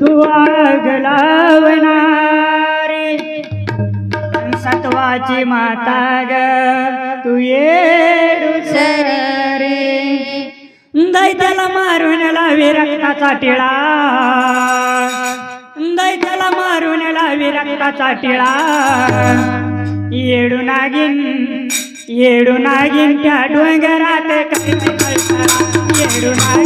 तू आग लावणारे सत्वाची माता ग तू ये दैत्याला मारून लावी रक्ताचा टिळा. दैत्याला मारून लावी रक्ताचा टिळा. येडू नागिन येडू नागिन त्या डोंगरात येडू नागिन.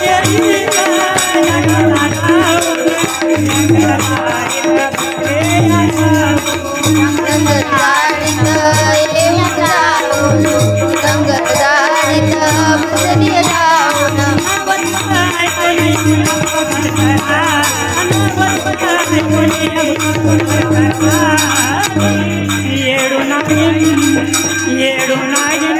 ఏడు నాయన ఏడు నాయన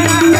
Yeah.